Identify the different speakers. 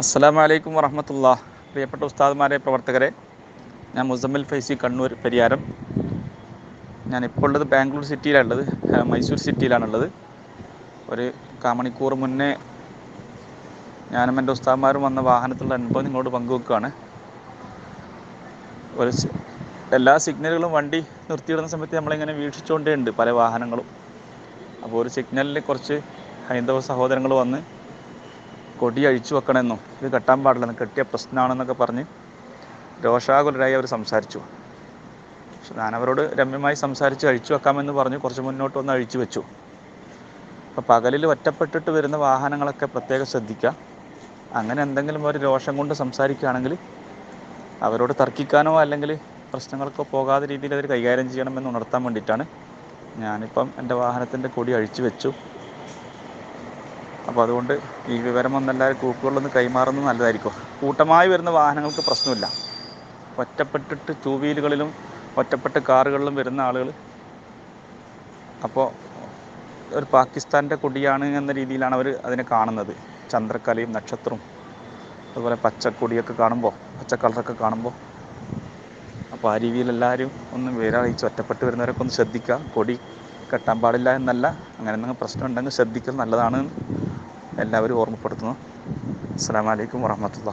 Speaker 1: അസ്സാം വലൈക്കും വറഹമത്തുള്ള പ്രിയപ്പെട്ട ഉസ്താദ്മാരെ പ്രവർത്തകരെ ഞാൻ മുസമ്മിൽ ഫൈസി കണ്ണൂർ പരിയാരം. ഇപ്പോൾ ഉള്ളത് ബാംഗ്ലൂർ സിറ്റിയിലാണുള്ളത്. മൈസൂർ സിറ്റിയിലാണുള്ളത്. ഒരു കാമണിക്കൂർ മുന്നേ ഞാനും എന്റെ ഉസ്താദ്മാരും വന്ന വാഹനത്തിലുള്ള അനുഭവം നിങ്ങളോട് പങ്കുവെക്കുകയാണ്. ഒരു എല്ലാ സിഗ്നലുകളും വണ്ടി നിർത്തിയിടുന്ന സമയത്ത് നമ്മളിങ്ങനെ വീക്ഷിച്ചുകൊണ്ടേ ഉണ്ട് പല വാഹനങ്ങളും. അപ്പോൾ ഒരു സിഗ്നലിൽ കുറച്ച് ഹൈന്ദവ സഹോദരങ്ങൾ വന്ന് കൊടി അഴിച്ചു വെക്കണമെന്നും ഇത് കെട്ടാൻ പാടില്ലെന്ന് കെട്ടിയ പ്രശ്നമാണെന്നൊക്കെ പറഞ്ഞ് രോഷാകുലരായി അവർ സംസാരിച്ചു. പക്ഷെ ഞാൻ അവരോട് രമ്യമായി സംസാരിച്ച് അഴിച്ചു വെക്കാമെന്ന് പറഞ്ഞു കുറച്ച് മുന്നോട്ട് വന്ന് അഴിച്ചു വെച്ചു. അപ്പോൾ പകലിൽ ഒറ്റപ്പെട്ടിട്ട് വരുന്ന വാഹനങ്ങളൊക്കെ പ്രത്യേകം ശ്രദ്ധിക്കുക. അങ്ങനെ എന്തെങ്കിലും ഒരു രോഷം കൊണ്ട് സംസാരിക്കുകയാണെങ്കിൽ അവരോട് തർക്കിക്കാനോ അല്ലെങ്കിൽ പ്രശ്നങ്ങൾക്കോ പോകാതെ രീതിയിൽ അവർ കൈകാര്യം ചെയ്യണമെന്ന് ഉണർത്താൻ വേണ്ടിയിട്ടാണ് ഞാനിപ്പം എന്റെ വാഹനത്തിന്റെ കൊടി അഴിച്ചു വെച്ചു. അപ്പോൾ അതുകൊണ്ട് ഈ വിവരം ഒന്നെല്ലാവരും ഗ്രൂപ്പുകളിലൊന്ന് കൈമാറുന്നത് നല്ലതായിരിക്കും. കൂട്ടമായി വരുന്ന വാഹനങ്ങൾക്ക് പ്രശ്നമില്ല. ഒറ്റപ്പെട്ടിട്ട് ടൂ വീലുകളിലും ഒറ്റപ്പെട്ട് കാറുകളിലും വരുന്ന ആളുകൾ അപ്പോൾ ഒരു പാകിസ്ഥാന്റെ കൊടിയാണ് എന്ന രീതിയിലാണ് അവർ അതിനെ കാണുന്നത്. ചന്ദ്രക്കലയും നക്ഷത്രവും അതുപോലെ പച്ചക്കൊടിയൊക്കെ കാണുമ്പോൾ പച്ച കളറൊക്കെ കാണുമ്പോൾ. അപ്പോൾ ആ രീതിയിൽ എല്ലാവരും ഒന്ന് വിവരറിയിച്ച് ഒറ്റപ്പെട്ട് വരുന്നവരൊക്കെ ഒന്ന് ശ്രദ്ധിക്കുക. കൊടി കെട്ടാൻ പാടില്ല എന്നല്ല. അങ്ങനെ എന്തെങ്കിലും പ്രശ്നം ഉണ്ടെങ്കിൽ ശ്രദ്ധിക്കൽ നല്ലതാണ്. എല്ലാവരും ഓർമ്മപ്പെടുത്തുന്നു. അസ്സാം വലൈക്കും വാഹമത്തുള്ള